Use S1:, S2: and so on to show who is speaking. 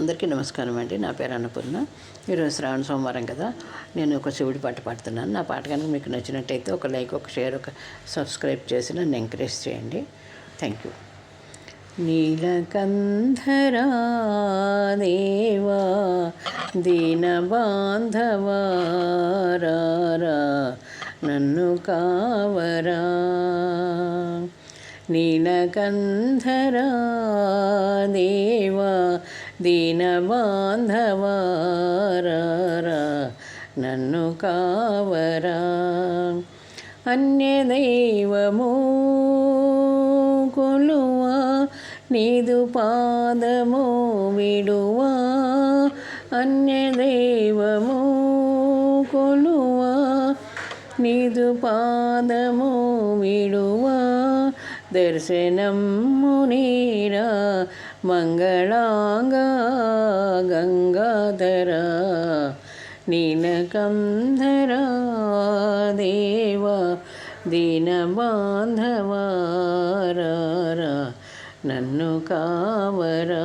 S1: అందరికీ నమస్కారం అండి. నా పేరు అన్నపూర్ణ. ఈరోజు శ్రావణ సోమవారం కదా. నేను ఒక శివుడి పాట పాడుతున్నాను. నా పాట కనుక మీకు నచ్చినట్టయితే ఒక లైక్ ఒక షేర్ ఒక సబ్స్క్రైబ్ చేసి నన్ను ఎంకరేజ్ చేయండి. Thank you. నీలకంధరా దేవా దీనబాంధవా నన్ను కావరా. నీలకంధరా దేవా దీనబాంధవా నన్ను కావరా అన్య దైవము కొలువా నీదు పాదము విడువా అన్య దైవము కొలువా నీదు పాదము విడువా దర్శనం మునీరా మంగళాంగా గంగాధరా నీలకంధరా దేవా దీనబాంధవారా నన్ను కావరా